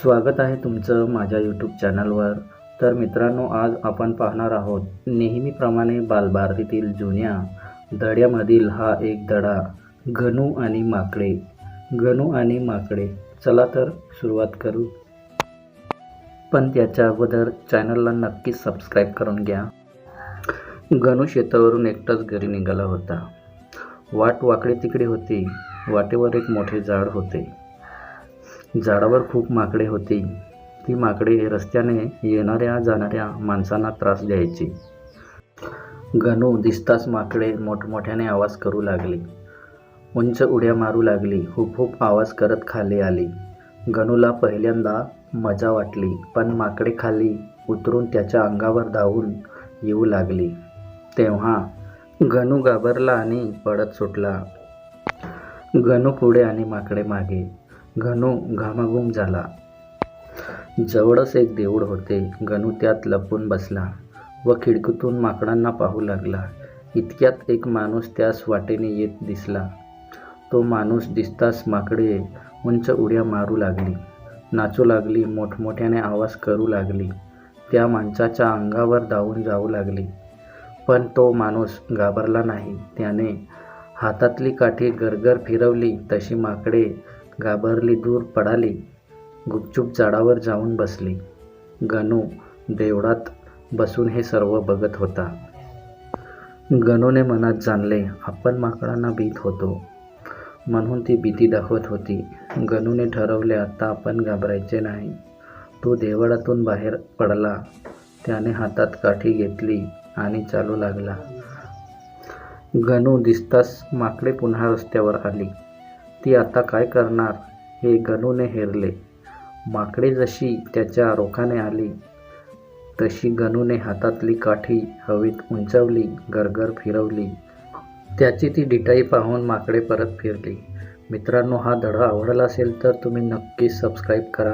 स्वागत आहे तुमचं माझ्या यूट्यूब चॅनलवर तर मित्रांनो आज आपण पाहणार आहोत नेहमीप्रमाणे बालभारतीतील जुन्या धड्यामधील हा एक धडा गणू आणि माकडे. गणू आणि माकडे. चला तर सुरुवात करू. पण त्याच्या अगोदर चॅनलला नक्कीच सबस्क्राईब करून घ्या. गणू शेतावरून एकटाच घरी निघाला होता. वाट वाकडे तिकडे होती. वाटेवर एक मोठे झाड होते. झाडावर खूप माकडे होती. ती माकडे रस्त्याने येणाऱ्या जाणाऱ्या माणसांना त्रास द्यायची. गणू दिसताच माकडे मोठमोठ्याने आवाज करू लागली. उंच उड्या मारू लागली. हुप हुप आवाज करत खाली आली. गणूला पहिल्यांदा मजा वाटली पण माकडे खाली उतरून त्याच्या अंगावर धावून येऊ लागली. तेव्हा गणू घाबरला आणि पडत सुटला. गणू पुढे आणि माकडे मागे. गणू घामाघूम झाला. जवळच एक देऊळ होते. गणू त्यात लपून बसला व खिडकीतून माकडांना पाहू लागला. इतक्यात एक माणूस त्यास वाटेने येत दिसला. तो माणूस दिसताच माकडे उंच उड्या मारू लागली. नाचू लागली मोठमोठ्याने आवाज करू लागली. त्या माणसाच्या अंगावर धावून जाऊ लागली. पण तो माणूस घाबरला नाही. त्याने हातातली काठी गरगर फिरवली. तशी माकडे घाबरली दूर पडाली. गुपचूप झाडावर जाऊन बसली. गणू देवळात बसून हे सर्व बघत होता. गणूने मनात जाणले आपण माकडांना भीत होतो. म्हणून ती भीती दाखवत होती. गणूने ठरवले आता आपण घाबरायचे नाही. तो देवळातून बाहेर पडला. त्याने हातात काठी घेतली आणि चालू लागला. गणू दिसताच माकडे पुन्हा रस्त्यावर आली. ती आता काय करणार? हे गणूने हेरले. माकडे जशी त्याच्या रोखाने आली तशी गणूने हातातली काठी हवेत उंचावली गरगर फिरवली. त्याची ती डिटाई पाहून माकडे परत फिरली. मित्रांनो हा धडा आवडला असेल तर तुम्ही नक्की सबस्क्राईब करा.